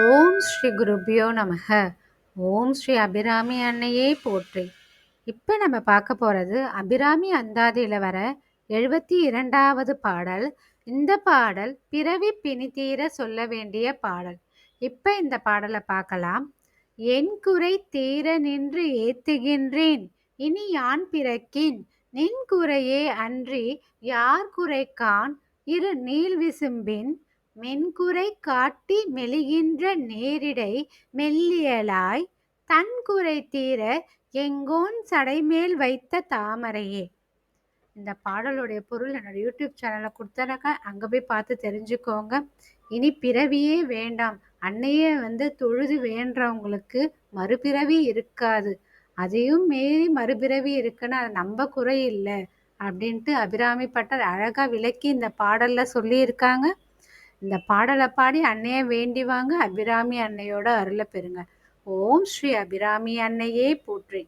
ஓம் ஸ்ரீ குருபியோ நமக. ஓம் ஸ்ரீ அபிராமி அன்னையே போற்றி. இப்போ நம்ம பார்க்க போகிறது அபிராமி அந்தாதியில் வர எழுபத்தி இரண்டாவது பாடல். இந்த பாடல் பிறவி பிணி தீர சொல்ல வேண்டிய பாடல். இப்போ இந்த பாடலை பார்க்கலாம். என் குறை தீர நின்று ஏத்துகின்றேன் இனி யான் பிறக்கின்? நின் குறையே அன்றி யார் குறைக்கான்? இரு நீள் விசும்பின் மென்குறை காட்டி மெலிகின்ற நேரிடை மெல்லியலாய் தன்குறை தீர எங்கோன் சடைமேல் வைத்த தாமரையே. இந்த பாடலுடைய பொருள் என்னோட யூடியூப் சேனலில் கொடுத்தனாக்கா அங்கே போய் பார்த்து தெரிஞ்சுக்கோங்க. இனி பிறவியே வேண்டாம். அன்னையே வந்து தொழுது வேண்டவங்களுக்கு மறுபிறவி இருக்காது. அதையும் மீறி மறுபிறவி இருக்குன்னு அது நம்ப குறை இல்லை. அப்படின்ட்டு அபிராமிப்பட்டர் அழகாக விளக்கி இந்த பாடலில் சொல்லியிருக்காங்க. இந்த பாடலை பாடி அன்னையை வேண்டிவாங்க அபிராமி அன்னையோட அருளை பெறுங்க. ஓம் ஸ்ரீ அபிராமி அன்னையே போற்றி.